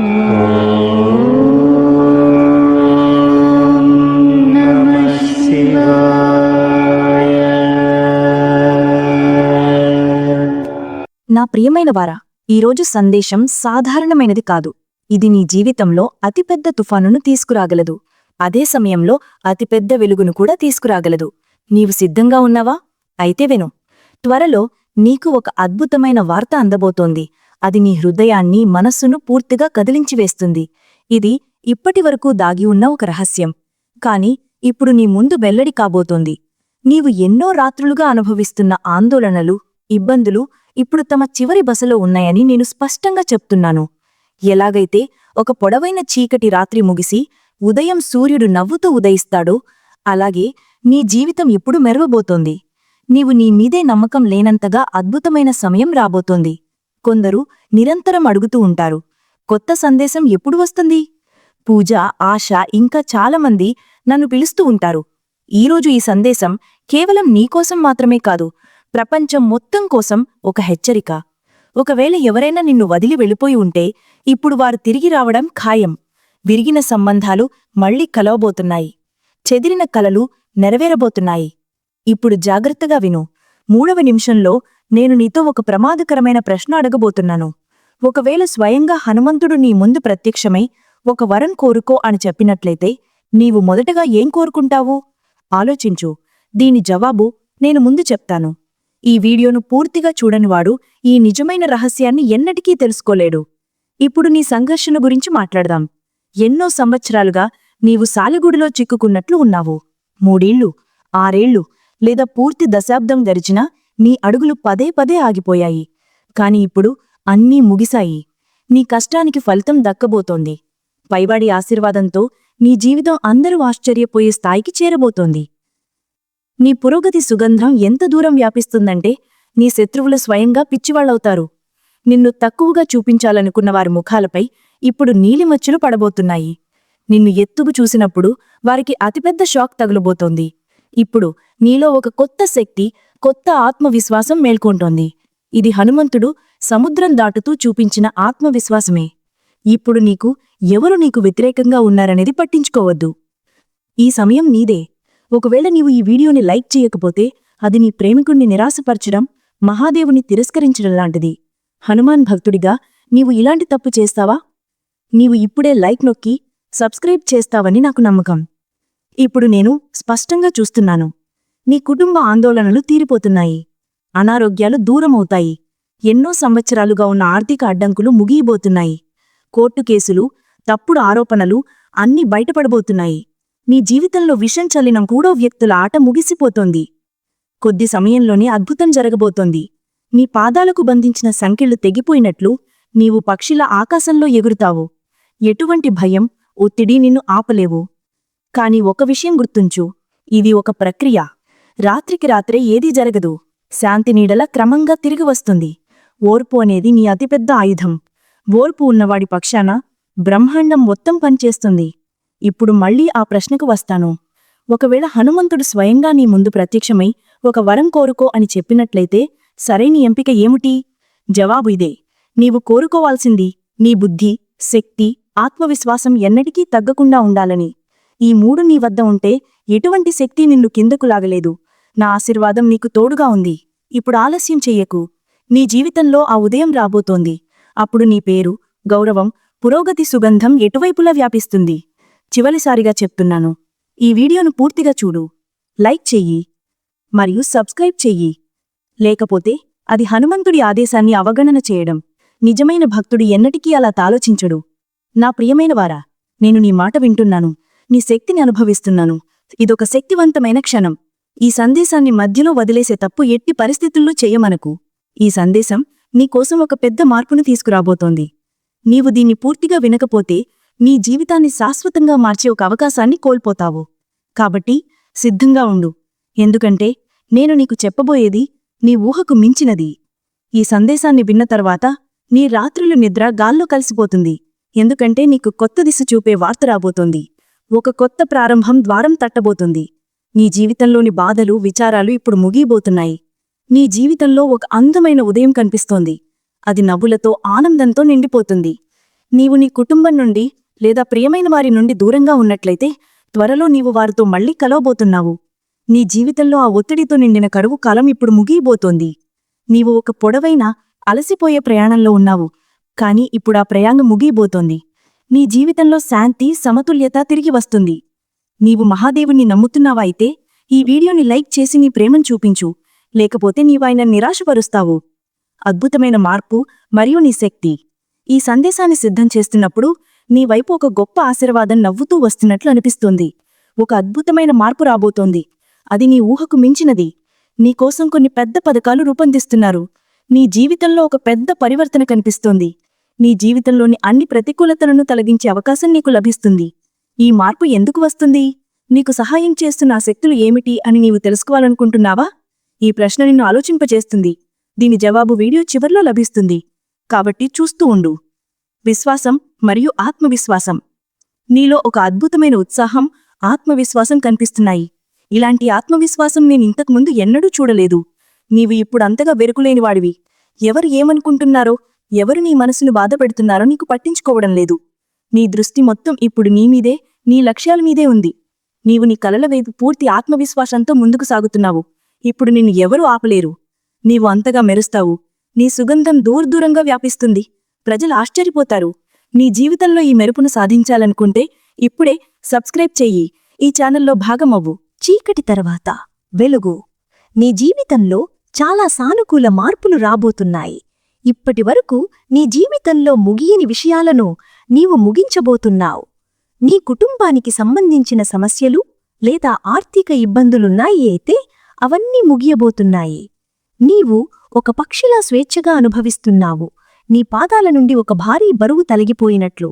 నా ప్రియమైన వారా ఈరోజు సందేశం సాధారణమైనది కాదు. ఇది నీ జీవితంలో అతిపెద్ద తుఫానును తీసుకురాగలదు. అదే సమయంలో అతిపెద్ద వెలుగును కూడా తీసుకురాగలదు. నీవు సిద్ధంగా ఉన్నావా? అయితే విను. త్వరలో నీకు ఒక అద్భుతమైన వార్త అందబోతోంది. అది నీ హృదయాన్ని మనస్సును పూర్తిగా కదిలించివేస్తుంది ఇది ఇప్పటివరకు దాగి ఉన్న ఒక రహస్యం. కాని ఇప్పుడు నీ ముందు వెల్లడి కాబోతోంది. నీవు ఎన్నో రాత్రులుగా అనుభవిస్తున్న ఆందోళనలు ఇబ్బందులు ఇప్పుడు తమ చివరి బసలో ఉన్నాయని నేను స్పష్టంగా చెప్తున్నాను. ఎలాగైతే ఒక పొడవైన చీకటి రాత్రి ముగిసి ఉదయం సూర్యుడు నవ్వుతూ ఉదయిస్తాడో అలాగే నీ జీవితం ఇప్పుడు మెరవబోతోంది. నీవు నీ మీదే నమ్మకం లేనంతగా అద్భుతమైన సమయం రాబోతోంది. కొందరు నిరంతరం అడుగుతూ ఉంటారు కొత్త సందేశం ఎప్పుడు వస్తుంది పూజ ఆశ ఇంకా చాలామంది నన్ను పిలుస్తూ ఉంటారు. ఈరోజు ఈ సందేశం కేవలం నీకోసం మాత్రమే కాదు ప్రపంచం మొత్తం కోసం ఒక హెచ్చరిక. ఒకవేళ ఎవరైనా నిన్ను వదిలి వెళ్ళిపోయి ఉంటే ఇప్పుడు వారు తిరిగి రావడం ఖాయం. విరిగిన సంబంధాలు మళ్ళీ కలవబోతున్నాయి. చెదిరిన కలలు నెరవేరబోతున్నాయి. ఇప్పుడు జాగ్రత్తగా విను. మూడవ నిమిషంలో నేను నీతో ఒక ప్రమాదకరమైన ప్రశ్న అడగబోతున్నాను. ఒకవేళ స్వయంగా హనుమంతుడు నీ ముందు ప్రత్యక్షమై ఒక వరం కోరుకో అని చెప్పినట్లయితే నీవు మొదటగా ఏం కోరుకుంటావు? ఆలోచించు. దీని జవాబు నేను ముందు చెప్తాను. ఈ వీడియోను పూర్తిగా చూడనివాడు ఈ నిజమైన రహస్యాన్ని ఎన్నటికీ తెలుసుకోలేడు. ఇప్పుడు నీ సంఘర్షణ గురించి మాట్లాడదాం. ఎన్నో సంవత్సరాలుగా నీవు సాలిగుడిలో చిక్కుకున్నట్లు ఉన్నావు. మూడేళ్ళు ఆరేళ్ళు లేదా పూర్తి దశాబ్దం గడిచినా నీ అడుగులు పదే పదే ఆగిపోయాయి. కాని ఇప్పుడు అన్నీ ముగిశాయి. నీ కష్టానికి ఫలితం దక్కబోతోంది. పైవాడి ఆశీర్వాదంతో నీ జీవితం అందరూ ఆశ్చర్యపోయే స్థాయికి చేరబోతోంది. నీ పురోగతి సుగంధం ఎంత దూరం వ్యాపిస్తుందంటే నీ శత్రువులు స్వయంగా పిచ్చివాళ్ళవుతారు నిన్ను తక్కువగా చూపించాలనుకున్న వారి ముఖాలపై ఇప్పుడు నీలిమచ్చులు పడబోతున్నాయి. నిన్ను ఎత్తుకు చూసినప్పుడు వారికి అతిపెద్ద షాక్ తగులబోతోంది. ఇప్పుడు నీలో ఒక కొత్త శక్తి కొత్త ఆత్మవిశ్వాసం మేల్కొంటోంది. ఇది హనుమంతుడు సముద్రం దాటుతూ చూపించిన ఆత్మవిశ్వాసమే. ఇప్పుడు నీకు ఎవరు నీకు వ్యతిరేకంగా ఉన్నారనేది పట్టించుకోవద్దు. ఈ సమయం నీదే. ఒకవేళ నీవు ఈ వీడియోని లైక్ చేయకపోతే అది నీ ప్రేమికుణ్ణి నిరాశపరచడం మహాదేవుని తిరస్కరించడం లాంటిది. హనుమాన్ భక్తుడిగా నీవు ఇలాంటి తప్పు చేస్తావా? నీవు ఇప్పుడే లైక్ నొక్కి సబ్స్క్రైబ్ చేస్తావని నాకు నమ్మకం. ఇప్పుడు నేను స్పష్టంగా చూస్తున్నాను. నీ కుటుంబ ఆందోళనలు తీరిపోతున్నాయి. అనారోగ్యాలు దూరమవుతాయి. ఎన్నో సంవత్సరాలుగా ఉన్న ఆర్థిక అడ్డంకులు ముగియబోతున్నాయి. కోర్టు కేసులు తప్పుడు ఆరోపణలు అన్నీ బయటపడబోతున్నాయి. నీ జీవితంలో విషం చల్లిన కూడో వ్యక్తుల ఆట ముగిసిపోతోంది. కొద్ది సమయంలోనే అద్భుతం జరగబోతోంది. నీ పాదాలకు బంధించిన సంఖ్యలు తెగిపోయినట్లు నీవు పక్షిల ఆకాశంలో ఎగురుతావు. ఎటువంటి భయం ఒత్తిడి నిన్ను ఆపలేవు. కాని ఒక విషయం గుర్తుంచు. ఇది ఒక ప్రక్రియ. రాత్రికి రాత్రే ఏదీ జరగదు. శాంతి నీడల క్రమంగా తిరిగి వస్తుంది. ఓర్పు అనేది నీ అతిపెద్ద ఆయుధం. ఓర్పు ఉన్నవాడి పక్షాన బ్రహ్మాండం మొత్తం పనిచేస్తుంది. ఇప్పుడు మళ్ళీ ఆ ప్రశ్నకు వస్తాను. ఒకవేళ హనుమంతుడు స్వయంగా నీ ముందు ప్రత్యక్షమై ఒక వరం కోరుకో అని చెప్పినట్లయితే సరైన ఎంపిక ఏమిటి? జవాబు ఇదే. నీవు కోరుకోవాల్సింది నీ బుద్ధి శక్తి ఆత్మవిశ్వాసం ఎన్నటికీ తగ్గకుండా ఉండాలని. ఈ మూడు నీ వద్ద ఉంటే ఎటువంటి శక్తి నిన్ను కిందకు లాగలేదు. నా ఆశీర్వాదం నీకు తోడుగా ఉంది. ఇప్పుడు ఆలస్యం చెయ్యకు నీ జీవితంలో ఆ ఉదయం రాబోతోంది. అప్పుడు నీ పేరు గౌరవం పురోగతి సుగంధం ఎటువైపులా వ్యాపిస్తుంది? చివరిసారిగా చెప్తున్నాను. ఈ వీడియోను పూర్తిగా చూడు. లైక్ చెయ్యి. మరియు సబ్స్క్రైబ్ చెయ్యి. లేకపోతే అది హనుమంతుడి ఆదేశాన్ని అవగణన చేయడం. నిజమైన భక్తుడు ఎన్నటికీ అలా తాలోచించడు. నా ప్రియమైన వారా నేను నీ మాట వింటున్నాను. నీ శక్తిని అనుభవిస్తున్నాను. ఇదొక శక్తివంతమైన క్షణం. ఈ సందేశాన్ని మధ్యలో వదిలేసే తప్పు ఎట్టి పరిస్థితుల్లో చేయమనకు. ఈ సందేశం నీకోసం ఒక పెద్ద మార్పును తీసుకురాబోతోంది. నీవు దీన్ని పూర్తిగా వినకపోతే నీ జీవితాన్ని శాశ్వతంగా మార్చే ఒక అవకాశాన్ని కోల్పోతావు. కాబట్టి సిద్ధంగా ఉండు. ఎందుకంటే నేను నీకు చెప్పబోయేది నీ ఊహకు మించినది. ఈ సందేశాన్ని విన్న తర్వాత నీ రాత్రులు నిద్ర గాల్లో కలిసిపోతుంది. ఎందుకంటే నీకు కొత్త దిశ చూపే వార్త రాబోతోంది. ఒక కొత్త ప్రారంభం ద్వారం తట్టబోతుంది. నీ జీవితంలోని బాధలు విచారాలు ఇప్పుడు ముగియబోతున్నాయి. నీ జీవితంలో ఒక అందమైన ఉదయం కనిపిస్తోంది. అది నవ్వులతో ఆనందంతో నిండిపోతుంది. నీవు నీ కుటుంబం నుండి లేదా ప్రియమైన వారి నుండి దూరంగా ఉన్నట్లయితే త్వరలో నీవు వారితో మళ్ళీ కలవబోతున్నావు. నీ జీవితంలో ఆ ఒత్తిడితో నిండిన కరువు కాలం ఇప్పుడు ముగియబోతోంది. నీవు ఒక పొడవైన అలసిపోయే ప్రయాణంలో ఉన్నావు. కాని ఆ ప్రయాణం ముగియబోతోంది. నీ జీవితంలో శాంతి సమతుల్యత తిరిగి వస్తుంది. నీవు మహాదేవుణ్ణి నమ్ముతున్నావా అయితే ఈ వీడియోని లైక్ చేసి నీ ప్రేమను చూపించు. లేకపోతే నీవాయన నిరాశపరుస్తావు. అద్భుతమైన మార్పు మరియు నీ శక్తి. ఈ సందేశాన్ని సిద్ధం చేస్తున్నప్పుడు నీ వైపు ఒక గొప్ప ఆశీర్వాదం నవ్వుతూ వస్తున్నట్లు అనిపిస్తోంది. ఒక అద్భుతమైన మార్పు రాబోతోంది. అది నీ ఊహకు మించినది. నీకోసం కొన్ని పెద్ద పథకాలు రూపొందిస్తున్నారు. నీ జీవితంలో ఒక పెద్ద పరివర్తన కనిపిస్తోంది. నీ జీవితంలోని అన్ని ప్రతికూలతలను తొలగించే అవకాశం నీకు లభిస్తుంది. ఈ మార్పు ఎందుకు వస్తుంది? నీకు సహాయం చేస్తున్న ఆ శక్తులు ఏమిటి అని నీవు తెలుసుకోవాలనుకుంటున్నావా? ఈ ప్రశ్న నిన్ను ఆలోచింపజేస్తుంది. దీని జవాబు వీడియో చివర్లో లభిస్తుంది. కాబట్టి చూస్తూ ఉండు. విశ్వాసం మరియు ఆత్మవిశ్వాసం. నీలో ఒక అద్భుతమైన ఉత్సాహం ఆత్మవిశ్వాసం కనిపిస్తున్నాయి. ఇలాంటి ఆత్మవిశ్వాసం నేను ఇంతకుముందు ఎన్నడూ చూడలేదు. నీవు ఇప్పుడు అంతగా వెరుకులేనివాడివి ఎవరు ఏమనుకుంటున్నారో ఎవరు నీ మనసును బాధపెడుతున్నారో నీకు పట్టించుకోవడం లేదు. నీ దృష్టి మొత్తం ఇప్పుడు నీ మీదే నీ లక్ష్యాల మీదే ఉంది. నీవు నీ కలల వైపు పూర్తి ఆత్మవిశ్వాసంతో ముందుకు సాగుతున్నావు. ఇప్పుడు నిన్ను ఎవరూ ఆపలేరు? నీవు అంతగా మెరుస్తావు. నీ సుగంధం దూరదూరంగా వ్యాపిస్తుంది. ప్రజలు ఆశ్చర్యపోతారు. నీ జీవితంలో ఈ మెరుపును సాధించాలనుకుంటే ఇప్పుడే సబ్స్క్రైబ్ చెయ్యి. ఈ ఛానల్లో భాగమవ్వు. చీకటి తర్వాత వెలుగు. నీ జీవితంలో చాలా సానుకూల మార్పులు రాబోతున్నాయి. ఇప్పటి వరకు నీ జీవితంలో ముగియని విషయాలను నీవు ముగించబోతున్నావు. నీ కుటుంబానికి సంబంధించిన సమస్యలు లేదా ఆర్థిక ఇబ్బందులున్నాయి అయితే అవన్నీ ముగియబోతున్నాయి. నీవు ఒక పక్షిలా స్వేచ్ఛగా అనుభవిస్తున్నావు. నీ పాదాల నుండి ఒక భారీ బరువు తలగిపోయినట్లు.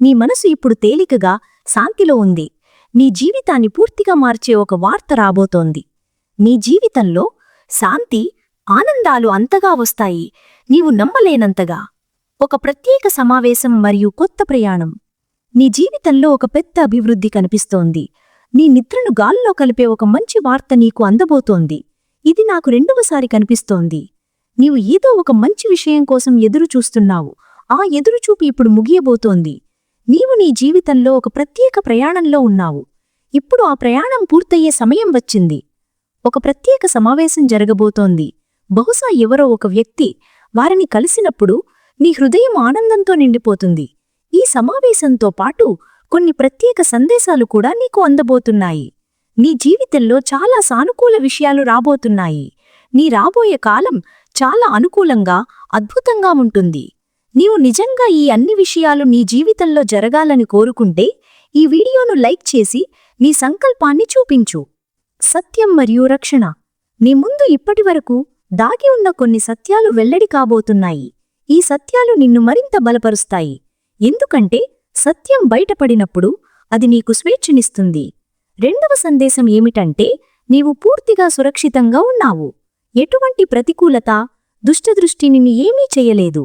నీ మనసు ఇప్పుడు తేలికగా శాంతిలో ఉంది. నీ జీవితాన్ని పూర్తిగా మార్చే ఒక వార్త రాబోతోంది. నీ జీవితంలో శాంతి ఆనందాలు అంతగా వస్తాయి. నీవు నమ్మలేనంతగా. ఒక ప్రత్యేక సమావేశం మరియు కొత్త ప్రయాణం. నీ జీవితంలో ఒక పెద్ద అభివృద్ధి కనిపిస్తోంది. నీ నిద్రను గాల్లో కలిపే ఒక మంచి వార్త నీకు అందబోతోంది. ఇది నాకు రెండవసారి కనిపిస్తోంది. నీవు ఏదో ఒక మంచి విషయం కోసం ఎదురు చూస్తున్నావు. ఆ ఎదురుచూపు ఇప్పుడు ముగియబోతోంది. నీవు నీ జీవితంలో ఒక ప్రత్యేక ప్రయాణంలో ఉన్నావు. ఇప్పుడు ఆ ప్రయాణం పూర్తయ్యే సమయం వచ్చింది. ఒక ప్రత్యేక సమావేశం జరగబోతోంది. బహుశా ఎవరో ఒక వ్యక్తి వారిని కలిసినప్పుడు నీ హృదయం ఆనందంతో నిండిపోతుంది. ఈ సమావేశంతో పాటు కొన్ని ప్రత్యేక సందేశాలు కూడా నీకు అందబోతున్నాయి. నీ జీవితంలో చాలా సానుకూల విషయాలు రాబోతున్నాయి. నీ రాబోయే కాలం చాలా అనుకూలంగా అద్భుతంగా ఉంటుంది. నీవు నిజంగా ఈ అన్ని విషయాలు నీ జీవితంలో జరగాలని కోరుకుంటే ఈ వీడియోను లైక్ చేసి నీ సంకల్పాన్ని చూపించు. సత్యం మరియు రక్షణ. నీ ముందు ఇప్పటివరకు దాగి ఉన్న కొన్ని సత్యాలు వెల్లడి కాబోతున్నాయి. ఈ సత్యాలు నిన్ను మరింత బలపరుస్తాయి. ఎందుకంటే సత్యం బయటపడినప్పుడు అది నీకు స్వేచ్ఛనిస్తుంది. రెండవ సందేశం ఏమిటంటే నీవు పూర్తిగా సురక్షితంగా ఉన్నావు. ఎటువంటి ప్రతికూలత దుష్టదృష్టి నిన్ను ఏమీ చెయ్యలేదు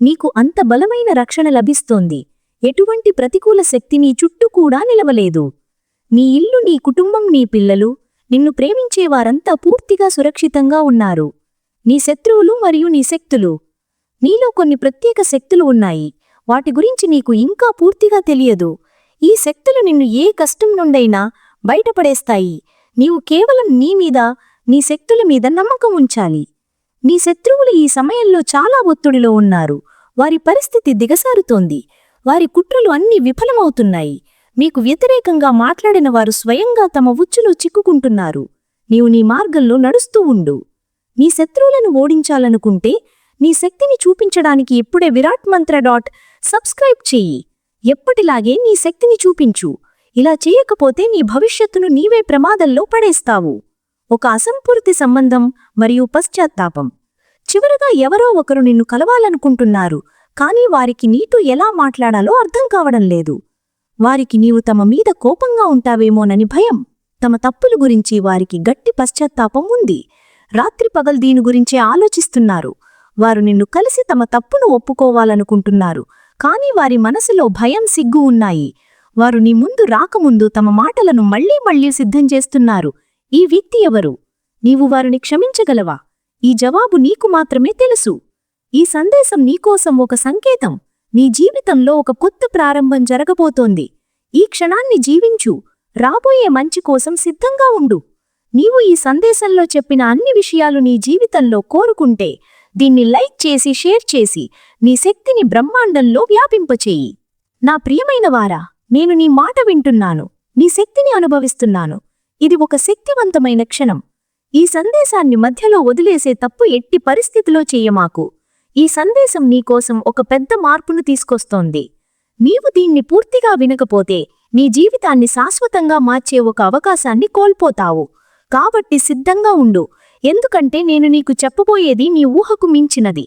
నీకు అంత బలమైన రక్షణ లభిస్తోంది. ఎటువంటి ప్రతికూల శక్తి నీ చుట్టూ కూడా నిలవలేదు. నీ ఇల్లు నీ కుటుంబం నీ పిల్లలు నిన్ను ప్రేమించే వారంతా పూర్తిగా సురక్షితంగా ఉన్నారు. నీ శత్రువులు మరియు నీ శక్తులు. నీలో కొన్ని ప్రత్యేక శక్తులు ఉన్నాయి. వాటి గురించి నీకు ఇంకా పూర్తిగా తెలియదు. ఈ శక్తులు నిన్ను ఏ కష్టం నుండైనా బయటపడేస్తాయి. నీవు కేవలం నీ మీద నీ శక్తుల మీద నమ్మకం ఉంచాలి. నీ శత్రువులు ఈ సమయంలో చాలా ఒత్తిడిలో ఉన్నారు. వారి పరిస్థితి దిగసారుతోంది. వారి కుట్రలు అన్నీ విఫలమవుతున్నాయి. మీకు వ్యతిరేకంగా మాట్లాడిన వారు స్వయంగా తమ ఉచ్చులో చిక్కుకుంటున్నారు. నీవు నీ మార్గంలో నడుస్తూ ఉండు. నీ శత్రువులను ఓడించాలనుకుంటే నీ శక్తిని చూపించడానికి ఇప్పుడే విరాట్ మంత్ర డాట్ సబ్స్క్రైబ్ చెయ్యి ఎప్పటిలాగే నీ శక్తిని చూపించు. ఇలా చేయకపోతే నీ భవిష్యత్తును నీవే ప్రమాదంలో పడేస్తావు. ఒక అసంపూర్తి సంబంధం మరియు పశ్చాత్తాపం. చివరగా ఎవరో ఒకరు నిన్ను కలవాలనుకుంటున్నారు. కానీ వారికి నీతో ఎలా మాట్లాడాలో అర్థం కావడం లేదు. వారికి నీవు తమ మీద కోపంగా ఉంటావేమోనని భయం. తమ తప్పులు గురించి వారికి గట్టి పశ్చాత్తాపం ఉంది. రాత్రి పగలు దీని గురించే ఆలోచిస్తున్నారు. వారు నిన్ను కలిసి తమ తప్పును ఒప్పుకోవాలనుకుంటున్నారు. కాని వారి మనసులో భయం సిగ్గు ఉన్నాయి. వారు నీ ముందు రాకముందు తమ మాటలను మళ్ళీ మళ్ళీ సిద్ధం చేస్తున్నారు. ఈ వ్యక్తి ఎవరు? నీవు వారిని క్షమించగలవా? ఈ జవాబు నీకు మాత్రమే తెలుసు. ఈ సందేశం నీకోసం ఒక సంకేతం. నీ జీవితంలో ఒక కొత్త ప్రారంభం జరగబోతోంది. ఈ క్షణాన్ని జీవించు. రాబోయే మంచి కోసం సిద్ధంగా ఉండు. నీవు ఈ సందేశంలో చెప్పిన అన్ని విషయాలు నీ జీవితంలో కోరుకుంటే దీన్ని లైక్ చేసి షేర్ చేసి నీ శక్తిని బ్రహ్మాండంలో వ్యాపింపచేయి. నా ప్రియమైన వారా నేను నీ మాట వింటున్నాను. నీ శక్తిని అనుభవిస్తున్నాను. ఇది ఒక శక్తివంతమైన క్షణం. ఈ సందేశాన్ని మధ్యలో వదిలేసే తప్పు ఎట్టి పరిస్థితిలో చెయ్యమాకు ఈ సందేశం నీకోసం ఒక పెద్ద మార్పును తీసుకొస్తోంది. నీవు దీన్ని పూర్తిగా వినకపోతే నీ జీవితాన్ని శాశ్వతంగా మార్చే ఒక అవకాశాన్ని కోల్పోతావు. కాబట్టి సిద్ధంగా ఉండు. ఎందుకంటే నేను నీకు చెప్పబోయేది నీ ఊహకు మించినది.